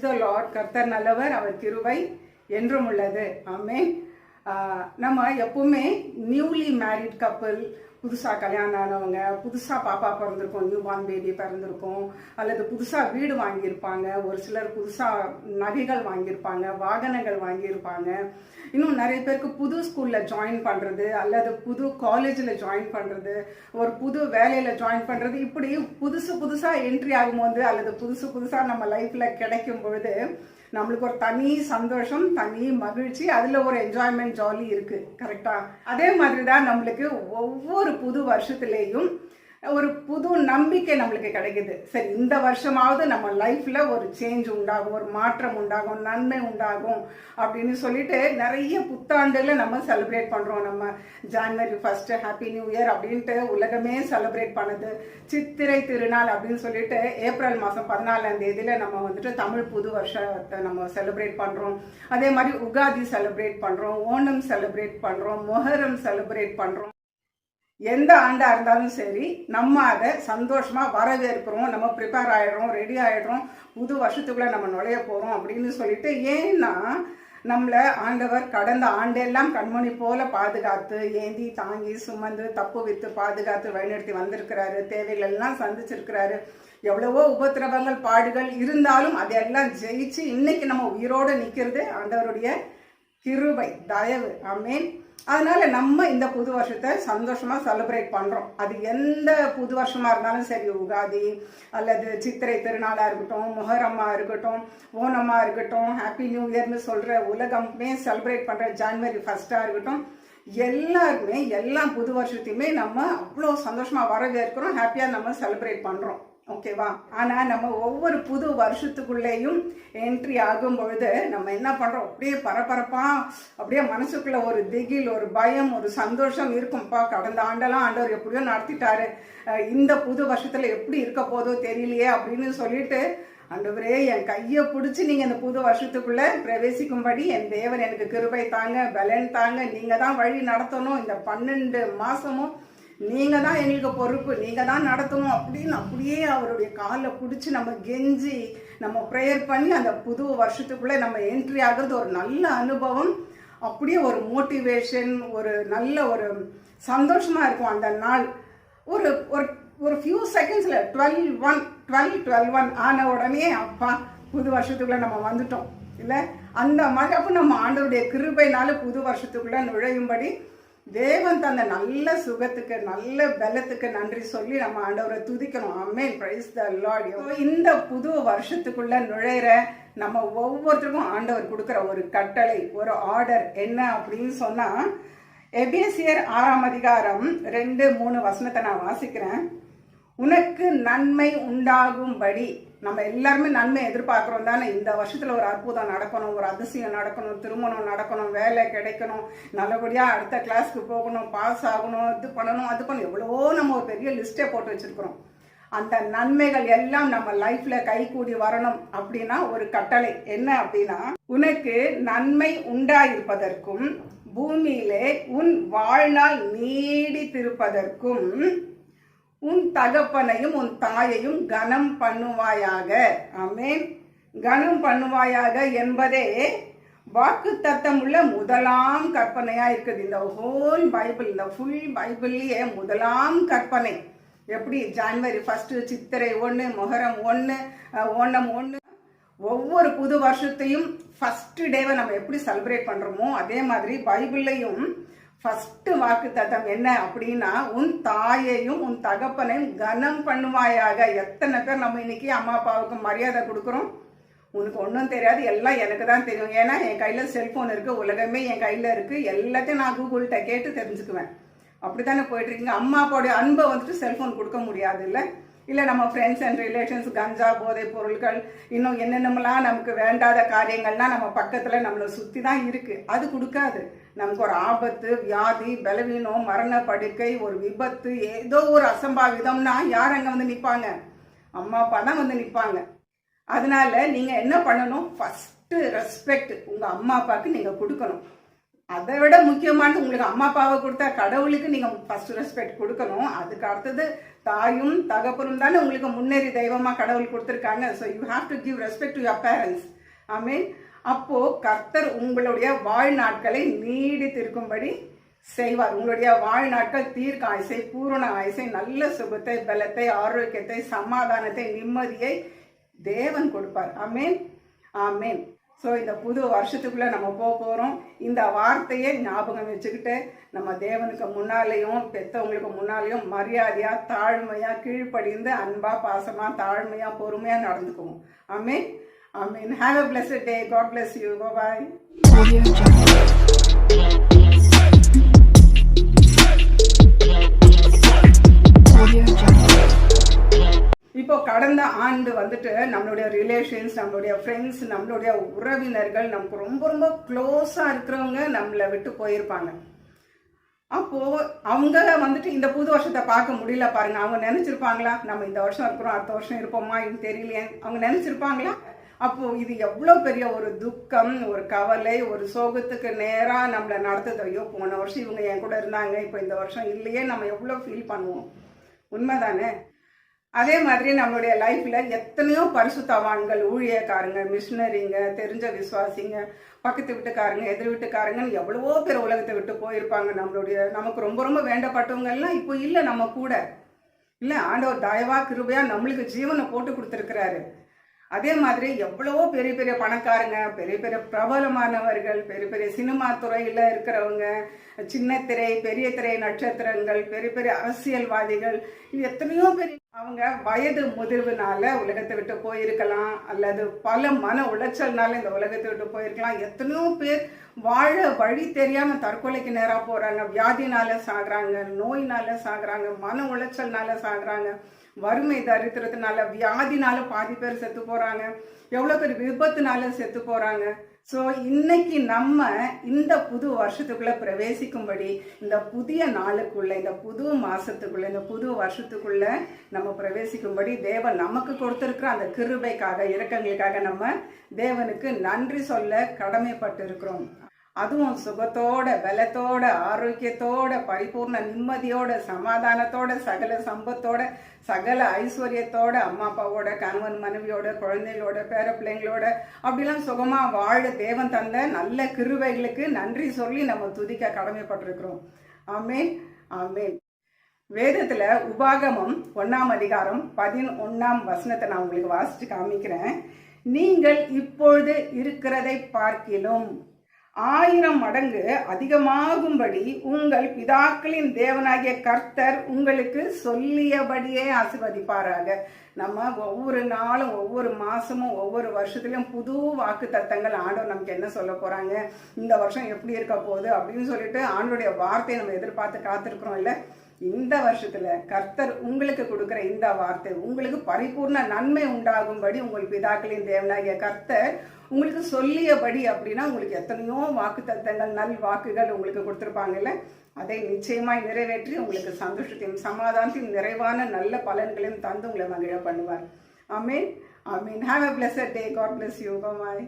Praise the Lord கர்த்தர் நல்லவர் அவர் கிருவை என்றும் உள்ளது. ஆமே நம்ம எப்பவுமே நியூலி மேரிட் கப்பல் புதுசாக கல்யாணம் ஆனவங்க புதுசாக பாப்பா பிறந்திருக்கும் நியூ பார்ன் பேபி பிறந்திருக்கும் அல்லது புதுசாக வீடு வாங்கியிருப்பாங்க ஒரு சிலர் புதுசாக நகைகள் வாங்கியிருப்பாங்க வாகனங்கள் வாங்கியிருப்பாங்க. இன்னும் நிறைய பேருக்கு புது ஸ்கூலில் ஜாயின் பண்ணுறது அல்லது புது காலேஜில் ஜாயின் பண்ணுறது ஒரு புது வேலையில் ஜாயின் பண்ணுறது இப்படி புதுசு புதுசாக என்ட்ரி ஆகும்போது அல்லது புதுசு புதுசாக நம்ம லைஃப்பில் கிடைக்கும் பொழுது நம்மளுக்கு ஒரு தனி சந்தோஷம் தனி மகிழ்ச்சி அதில் ஒரு என்ஜாய்மெண்ட் ஜாலி இருக்குது கரெக்டாக அதே மாதிரி தான் நம்மளுக்கு ஒவ்வொரு புது வருஷத்துலேயும் ஒரு புது நம்பிக்கை நம்மளுக்கு கிடைக்குது. சரி இந்த வருஷமாவது நம்ம லைஃப்ல ஒரு சேஞ்ச் உண்டாகும் ஒரு மாற்றம் உண்டாகும் நன்மை உண்டாகும் அப்படின்னு சொல்லிட்டு நிறைய புத்தாண்டுகளை நம்ம செலிப்ரேட் பண்றோம். நம்ம January first happy new year அப்படின்ட்டு உலகமே செலிப்ரேட் பண்ணுது. சித்திரை திருநாள் அப்படின்னு சொல்லிட்டு ஏப்ரல் மாதம் பதினாலாம் தேதியில நம்ம வந்துட்டு தமிழ் புது வருஷத்தை நம்ம செலிப்ரேட் பண்றோம். அதே மாதிரி உகாதி செலிப்ரேட் பண்றோம் ஓணம் செலிப்ரேட் பண்றோம் மொஹரம் செலிப்ரேட் பண்றோம். எந்த ஆண்டாக இருந்தாலும் சரி நம்ம அதை சந்தோஷமாக வரவேற்கிறோம் நம்ம ப்ரிப்பேர் ஆகிடுறோம் ரெடி ஆகிடுறோம் புது வருஷத்துக்குள்ள நம்ம நுழைய போகிறோம் அப்படின்னு சொல்லிட்டு ஏன்னா நம்மளை ஆண்டவர் கடந்த ஆண்டெல்லாம் கண்மணி போல பாதுகாத்து ஏந்தி தாங்கி சுமந்து தப்பு வித்து பாதுகாத்து வழிநடத்தி வந்திருக்கிறாரு தேவைகள் எல்லாம் சந்திச்சிருக்கிறாரு. எவ்வளவோ உபத்திரவங்கள் பாடுகள் இருந்தாலும் அதையெல்லாம் ஜெயிச்சு இன்னைக்கு நம்ம உயிரோடு நிற்கிறது ஆண்டவருடைய கிருபை தயவு. ஆமேன். அதனால நம்ம இந்த புது வருஷத்தை சந்தோஷமா செலிப்ரேட் பண்றோம். அது எந்த புது வருஷமா இருந்தாலும் சரி உகாதி அல்லது சித்திரை திருநாளா இருக்கட்டும் முஹரமா இருக்கட்டும் ஓணமா இருக்கட்டும் ஹாப்பி நியூ இயர்னு சொல்ற உலகமே செலிப்ரேட் பண்ற ஜான்வரி ஃபர்ஸ்டா இருக்கட்டும் எல்லாருமே எல்லா புது வருஷத்தையுமே நம்ம அவ்வளோ சந்தோஷமா வரவேற்கிறோம் ஹாப்பியா நம்ம செலிப்ரேட் பண்றோம். ஓகேவா ஆனால் நம்ம ஒவ்வொரு புது வருஷத்துக்குள்ளேயும் என்ட்ரி ஆகும் பொழுது நம்ம என்ன பண்ணுறோம் அப்படியே பரபரப்பாக அப்படியே மனசுக்குள்ள ஒரு திகில் ஒரு பயம் ஒரு சந்தோஷம் இருக்கும்ப்பா கடந்த ஆண்டெல்லாம் ஆண்டவர் எப்படியோ நடத்திட்டாரு. இந்த புது வருஷத்தில் எப்படி இருக்க போதோ தெரியலையே அப்படின்னு சொல்லிட்டு ஆண்டவரே என் கையை பிடிச்சி நீங்கள் இந்த புது வருஷத்துக்குள்ளே பிரவேசிக்கும்படி என் தேவன் எனக்கு கிருபை தாங்க பலன் தாங்க. நீங்கள் தான் வழி நடத்தணும். இந்த பன்னெண்டு மாதமும் நீங்க தான் எங்களுக்கு பொறுப்பு நீங்க தான் நடத்தணும் அப்படின்னு அப்படியே அவருடைய காலை பிடிச்சி நம்ம கெஞ்சி நம்ம ப்ரேயர் பண்ணி அந்த புது வருஷத்துக்குள்ளே நம்ம என்ட்ரி ஆகிறது ஒரு நல்ல அனுபவம். அப்படியே ஒரு மோட்டிவேஷன் ஒரு நல்ல ஒரு சந்தோஷமா இருக்கும் அந்த நாள். ஒரு ஒரு ஒரு ஃபியூ செகண்ட்ஸில் twelve one twelve twelve one ஆன உடனே அப்பா புது வருஷத்துக்குள்ள நம்ம வந்துட்டோம். இல்லை? அந்த மாதிரி அப்போ நம்ம ஆண்டவருடைய கிருபைனால புது வருஷத்துக்குள்ள நுழையும்படி தேவன் தந்த நல்ல சுகத்துக்கு நல்ல பலத்துக்கு நன்றி சொல்லி நம்ம ஆண்டவரை துதிக்கணும். அம்மேன் பிரைஸ் த லார்ட் இந்த புது வருஷத்துக்குள்ள நுழையிற நம்ம ஒவ்வொருத்தருக்கும் ஆண்டவர் கொடுக்குற ஒரு கட்டளை ஒரு ஆர்டர் என்ன அப்படின்னு சொன்னா எபேசியர் ஆறாம் அதிகாரம் ரெண்டு மூணு வசனத்தை நான் வாசிக்கிறேன். உனக்கு நன்மை உண்டாகும்படி நம்ம எல்லாருமே நன்மை எதிர்பார்க்குறோம் தானே? இந்த வருஷத்தில் ஒரு அற்புதம் நடக்கணும் ஒரு அதிசயம் நடக்கணும் திருமணம் நடக்கணும் வேலை கிடைக்கணும் நல்லபடியாக அடுத்த கிளாஸ்க்கு போகணும் பாஸ் ஆகணும் இது பண்ணணும் அது பண்ணணும். எவ்வளவோ நம்ம ஒரு பெரிய லிஸ்ட்டே போட்டு வச்சிருக்கிறோம். அந்த நன்மைகள் எல்லாம் நம்ம லைஃப்ல கைகூடி வரணும் அப்படின்னா ஒரு கட்டளை. என்ன அப்படின்னா உனக்கு நன்மை உண்டாயிருப்பதற்கும் பூமியிலே உன் வாழ்நாள் நீடித்திருப்பதற்கும் உன் தகப்பனையும் உன் தாயையும் கனம் பண்ணுவாயாக. அமேன் கனம் பண்ணுவாயாக என்பதே வாக்கு தத்தமுள்ள முதலாம் கற்பனையா இருக்குது. இந்த ஹோல் பைபிள் இந்த ஃபுல் பைபிள்லயே முதலாம் கற்பனை. எப்படி? ஜான்வரி ஃபர்ஸ்ட் சித்திரை ஒன்று மொஹரம் ஒன்று ஓணம் ஒன்று ஒவ்வொரு புது வருஷத்தையும் ஃபர்ஸ்ட் டேவை நம்ம எப்படி செலிப்ரேட் பண்ணுறோமோ அதே மாதிரி பைபிள்லையும் ஃபஸ்ட்டு வாக்கு தத்தம் என்ன அப்படின்னா உன் தாயையும் உன் தகப்பனையும் கனம் பண்ணுவாயாக. எத்தனை பேர் நம்ம இன்னைக்கு அம்மா அப்பாவுக்கு மரியாதை கொடுக்குறோம்? உனக்கு ஒன்றும் தெரியாது எல்லாம் எனக்கு தான் தெரியும். ஏன்னா என் கையில் செல்ஃபோன் இருக்குது உலகமே என் கையில் இருக்குது எல்லாத்தையும் நான் கூகுள்கிட்ட கேட்டு தெரிஞ்சுக்குவேன். அப்படி தானே போயிட்டுருக்கீங்க அம்மா அப்பாவுடைய அன்பை வந்துட்டு செல்ஃபோன் கொடுக்க முடியாது இல்லை இல்லை நம்ம ஃப்ரெண்ட்ஸ் அண்ட் ரிலேஷன்ஸ் கஞ்சா போதைப் பொருட்கள் இன்னும் என்னென்னமெல்லாம் நமக்கு வேண்டாத காரியங்கள்லாம் நம்ம பக்கத்தில் நம்மளை சுற்றி தான் இருக்குது அது கொடுக்காது. நமக்கு ஒரு ஆபத்து வியாதி பலவீனம் மரண படுக்கை ஒரு விபத்து ஏதோ ஒரு அசம்பாவிதம்னா யார் அங்கே வந்து நிற்பாங்க அம்மா அப்பா தான் வந்து நிற்பாங்க அதனால நீங்கள் என்ன பண்ணணும்? ஃபஸ்ட்டு ரெஸ்பெக்ட் உங்கள் அம்மா அப்பாவுக்கு நீங்கள் கொடுக்கணும். அதை விட முக்கியமானது உங்களுக்கு அம்மா அப்பாவை கொடுத்தா கடவுளுக்கு நீங்க ஃபர்ஸ்ட் ரெஸ்பெக்ட் கொடுக்கணும். அதுக்கு அடுத்தது தாயும் தகப்பனும் தானே உங்களுக்கு முன்னேறி தெய்வமா கடவுள் கொடுத்துருக்காங்க. So you have to give respect to your parents I mean அப்போ கர்த்தர் உங்களுடைய வாழ்நாட்களை நீடித்திருக்கும்படி செய்வார். உங்களுடைய வாழ்நாட்கள் தீர்க்க ஆயுசை பூரண ஆயுசை நல்ல சுகத்தை பலத்தை ஆரோக்கியத்தை சமாதானத்தை நிம்மதியை தேவன் கொடுப்பார். ஆமேன் ஆமேன் ஸோ இந்த புது வருஷத்துக்குள்ள நம்ம போக போகிறோம் இந்த வார்த்தையை ஞாபகம் வச்சுக்கிட்டு நம்ம தேவனுக்கு முன்னாலேயும் பெத்தவங்களுக்கு முன்னாலேயும் மரியாதையா தாழ்மையா கீழ்ப்படிந்து அன்பா பாசமா தாழ்மையா பொறுமையா நடந்துக்குவோம். ஆமேன் Ameen have a bless day God bless you bye கடந்த ஆண்டு வந்துட்டு நம்மளுடைய ரிலேஷன்ஸ் நம்மளுடைய ஃப்ரெண்ட்ஸ் நம்மளுடைய உறவினர்கள் நமக்கு ரொம்ப ரொம்ப க்ளோஸாக இருக்கிறவங்க நம்மளை விட்டு போயிருப்பாங்க. அப்போது அவங்க வந்துட்டு இந்த புது வருஷத்தை பார்க்க முடியல பாருங்கள் அவங்க நினச்சிருப்பாங்களா நம்ம இந்த வருஷம் இருக்கிறோம் அடுத்த வருஷம் இருப்போமா இது தெரியலையே. அவங்க நினச்சிருப்பாங்களா? அப்போது இது எவ்வளோ பெரிய ஒரு துக்கம் ஒரு கவலை ஒரு சோகத்துக்கு நேராக நம்மளை நடத்துது. ஐயோ போன வருஷம் இவங்க என் கூட இருந்தாங்க இப்போ இந்த வருஷம் இல்லையே நம்ம எவ்வளோ ஃபீல் பண்ணுவோம். உண்மைதானே? அதே மாதிரி நம்மளுடைய லைஃப்ல எத்தனையோ பரிசுத்தவான்கள் ஊழியக்காரங்க மிஷினரிங்க தெரிஞ்ச விசுவாசிங்க பக்கத்து வீட்டுக்காரங்க எதிர் வீட்டுக்காரங்கன்னு எவ்வளவோ பேர் உலகத்தை விட்டு போயிருப்பாங்க நம்மளுடைய நமக்கு ரொம்ப ரொம்ப வேண்டப்பட்டவங்கெல்லாம் இப்போ இல்லை நம்ம கூட. இல்லை ஆண்டவர் தயவா கிருபையா நம்மளுக்கு ஜீவனை போட்டு கொடுத்துருக்கிறாரு. அதே மாதிரி எவ்வளவோ பெரிய பெரிய பணக்காரங்க பெரிய பெரிய பிரபலமானவர்கள் பெரிய பெரிய சினிமா துறையில் இருக்கிறவங்க சின்ன திரை பெரிய திரை நட்சத்திரங்கள் பெரிய பெரிய அரசியல்வாதிகள் இது எத்தனையோ பெரிய அவங்க வயது முதிர்வுனால உலகத்தை விட்டு போயிருக்கலாம் அல்லது பல மன உளைச்சல்னால இந்த உலகத்தை விட்டு போயிருக்கலாம். எத்தனையோ பேர் வாழ வழி தெரியாம தற்கொலைக்கு நேரா போறாங்க. வியாதினால சாகுறாங்க நோயினால சாகுறாங்க மன உளைச்சல்னால சாகுறாங்க. வறுமை தரித்திரத்தினால வியாதினால பாதி பேர் செத்து போறாங்க. எவ்வளோ பேர் விபத்துனால செத்து போறாங்க. ஸோ இன்னைக்கு நம்ம இந்த புது வருஷத்துக்குள்ள பிரவேசிக்கும்படி இந்த புதிய நாளுக்குள்ள இந்த புது மாசத்துக்குள்ள இந்த புது வருஷத்துக்குள்ள நம்ம பிரவேசிக்கும்படி தேவன் நமக்கு கொடுத்துருக்குற அந்த கிருபைக்காக இறக்கங்களுக்காக நம்ம தேவனுக்கு நன்றி சொல்ல கடமைப்பட்டு இருக்கிறோம் அதுவும் சுகத்தோட பலத்தோட ஆரோக்கியத்தோட பரிபூர்ண நிம்மதியோட சமாதானத்தோட சகல சம்பத்தோட சகல ஐஸ்வர்யத்தோட அம்மா அப்பாவோட கணவன் மனைவியோட குழந்தைகளோட பேர பிள்ளைங்களோட அப்படிலாம் சுகமா வாழ தேவன் தந்த நல்ல கிருவைகளுக்கு நன்றி சொல்லி நம்ம துதிக்க கடமைப்பட்டிருக்கிறோம். ஆமேன் ஆமேன். வேதத்துல உபாகமம் ஒன்னாம் அதிகாரம் பதினொன்னாம் வசனத்தை நான் உங்களுக்கு வாசிச்சு காமிக்கிறேன். நீங்கள் இப்பொழுது இருக்கிறதை பார்க்கிலும். ஆயிரம் மடங்கு அதிகமாகும்படி உங்கள் பிதாக்களின் தேவனாகிய கர்த்தர் உங்களுக்கு சொல்லியபடியே ஆசிர்வதிப்பாராக. நம்ம ஒவ்வொரு நாளும் ஒவ்வொரு மாசமும் ஒவ்வொரு வருஷத்துலயும் புது வாக்கு தத்தங்கள் ஆண்டவர் நமக்கு என்ன சொல்ல போறாங்க? இந்த வருஷம் எப்படி இருக்க போகுது அப்படின்னு சொல்லிட்டு ஆண்டோடைய வார்த்தையை நம்ம எதிர்பார்த்து காத்திருக்கிறோம் இல்ல? இந்த வருஷத்துல கர்த்தர் உங்களுக்கு கொடுக்கிற இந்த வார்த்தை உங்களுக்கு பரிபூர்ண நன்மை உண்டாகும்படி உங்கள் பிதாக்களின் தேவனாகிய கர்த்தர் உங்களுக்கு சொல்லியபடி அப்படின்னா உங்களுக்கு எத்தனையோ வாக்கு தத்தங்கள் நல் வாக்குகள் உங்களுக்கு கொடுத்துருப்பாங்கல்ல? அதை நிச்சயமாய் நிறைவேற்றி உங்களுக்கு சந்தோஷத்தையும் சமாதானத்தையும் நிறைவான நல்ல பலன்களையும் தந்து உங்களை மகிழ பண்ணுவார். அமீன் Ameen have a blessed day God bless you bye